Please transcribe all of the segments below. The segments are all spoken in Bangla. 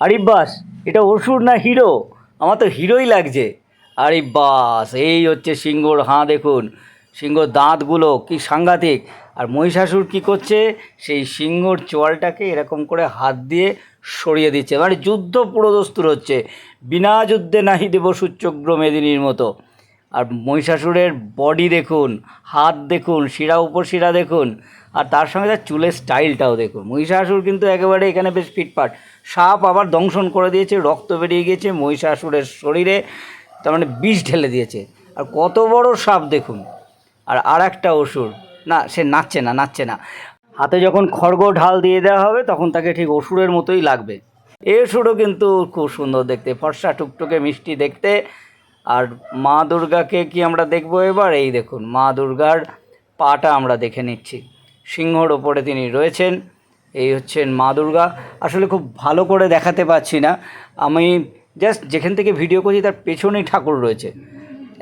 আরে বাস, এটা অসুর না হিরো? আমার তো হিরোই লাগছে। আরে বাস, এই হচ্ছে সিংহর হাঁ দেখুন। সিংহর দাঁতগুলো কি সাংঘাতিক। আর মহিষাসুর কি করছে? সেই সিংহর চোয়ালটাকে এরকম করে হাত দিয়ে সরিয়ে দিচ্ছে। মানে যুদ্ধ পুরোদস্তুর হচ্ছে। বিনা যুদ্ধে নাহি দেব সূচ্যগ্র মেদিনীর মতো। আর মহিষাসুরের বডি দেখুন, হাত দেখুন, শিরা উপশিরা দেখুন, আর তার সঙ্গে তার চুলের স্টাইলটাও দেখুন। মহিষাসুর কিন্তু একেবারে এখানে বেশ ফিটফাট সাপ আবার দংশন করে দিয়েছে, রক্ত বেরিয়ে গিয়েছে মহিষাসুরের শরীরে, তার মানে বিষ ঢেলে দিয়েছে। আর কত বড় সাপ দেখুন। আর আর একটা অসুর। না, সে নাচছে না নাচছে না। হাতে যখন খড়গ ঢাল দিয়ে দেওয়া হবে, তখন তাকে ঠিক অসুরের মতোই লাগবে। এ অসুরও কিন্তু খুব সুন্দর দেখতে, ফর্সা টুকটুকে মিষ্টি দেখতে। আর মা দুর্গাকে কি আমরা দেখব এবার? এই দেখুন, মা দুর্গার পাটা আমরা দেখে নিচ্ছি। সিংহর ওপরে তিনি রয়েছেন, এই হচ্ছেন মা দুর্গা। আসলে খুব ভালো করে দেখাতে পাচ্ছি না। আমি জাস্ট যেখান থেকে ভিডিও করছি, তার পেছনেই ঠাকুর রয়েছে।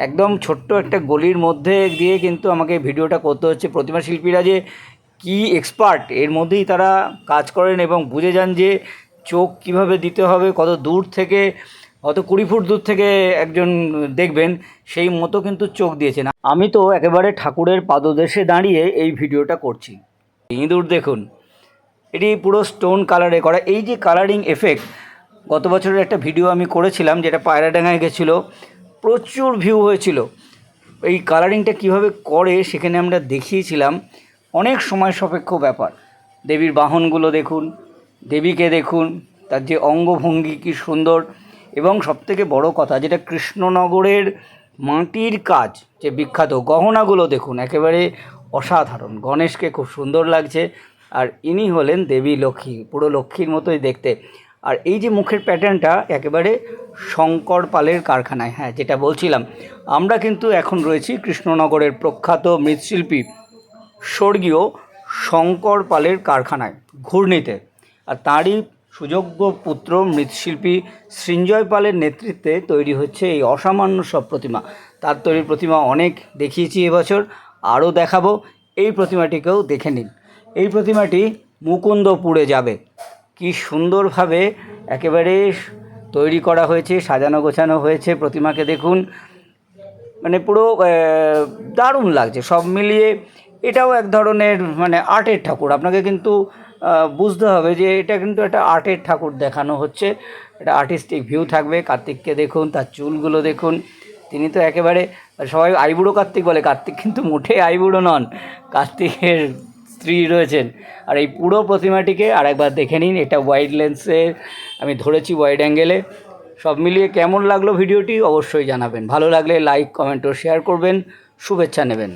একদম ছোট্ট একটা গলির মধ্যে দিয়ে কিন্তু আমাকে ভিডিওটা করতে হচ্ছে। প্রতিমা শিল্পীরা যে কি এক্সপার্ট এর মধ্যেই তারা কাজ করেন এবং বুঝে যান যে চোখ কীভাবে দিতে হবে, কত দূর থেকে অত কুড়ি ফুট দূর থেকে একজন দেখবেন, সেই মতো কিন্তু চোখ দিয়েছেন। আমি তো একেবারে ঠাকুরের পাদদেশে দাঁড়িয়ে এই ভিডিওটা করছি। ইঁদুর দেখুন, এটি পুরো স্টোন কালারে করা। এই যে কালারিং এফেক্ট গত বছরের একটা ভিডিও আমি করেছিলাম যেটা পায়রাডাঙ্গায় গেছিল, প্রচুর ভিউ হয়েছিল। এই কালারিংটা কীভাবে করে সেখানে আমরা দেখিয়েছিলাম। অনেক সময় সাপেক্ষ ব্যাপার। দেবীর বাহনগুলো দেখুন, দেবীকে দেখুন, তার যে অঙ্গভঙ্গি কী সুন্দর। এবং সবথেকে বড় কথা যেটা কৃষ্ণনগরের মাটির কাজ, যে বিখ্যাত গহনাগুলো দেখুন, একেবারে অসাধারণ। গণেশকে খুব সুন্দর লাগছে। আর ইনি হলেন দেবী লক্ষ্মী, পুরো লক্ষ্মীর মতোই দেখতে। আর এই যে মুখের প্যাটার্নটা একেবারে শঙ্কর পালের কারখানায় হ্যাঁ যেটা বলছিলাম, আমরা কিন্তু এখন রয়েছি কৃষ্ণনগরের প্রখ্যাত মৃৎশিল্পী স্বর্গীয় শঙ্কর পালের কারখানায়, ঘূর্ণিতে। আর তাঁরই সুযোগ্য পুত্র মৃৎশিল্পী সৃঞ্জয় পালের নেতৃত্বে তৈরি হচ্ছে এই অসামান্য সব প্রতিমা। তার তৈরি প্রতিমা অনেক দেখিয়েছি এবছর, আরও দেখাবো। এই প্রতিমাটিকেও দেখে নিন। এই প্রতিমাটি মুকুন্দপুরে যাবে। কি সুন্দরভাবে একেবারে তৈরি করা হয়েছে, সাজানো গোছানো হয়েছে প্রতিমাকে দেখুন। মানে পুরো দারুণ লাগছে। সব মিলিয়ে এটাও এক ধরনের মানে আর্টের ঠাকুর। আপনাকে কিন্তু বুঝতে হবে যে এটা কিন্তু একটা আর্টের ঠাকুর দেখানো হচ্ছে। এটা আর্টিস্টিক ভিউ থাকবে। কার্তিককে দেখুন, তার চুলগুলো দেখুন। তিনি তো একেবারে, সবাই আইবুড়ো কার্তিক বলে, কার্তিক কিন্তু মোটে আইবুড়ো নন। কার্তিকের স্ত্রী রয়েছেন। আর এই পুরো প্রতিমাটিকে আরেকবার দেখে নিন। এটা ওয়াইড লেন্সে আমি ধরেছি ওয়াইড অ্যাঙ্গেলে সব মিলিয়ে কেমন লাগল ভিডিওটি অবশ্যই জানাবেন। ভালো লাগলে লাইক কমেন্ট ও শেয়ার করবেন। শুভেচ্ছা নেবেন।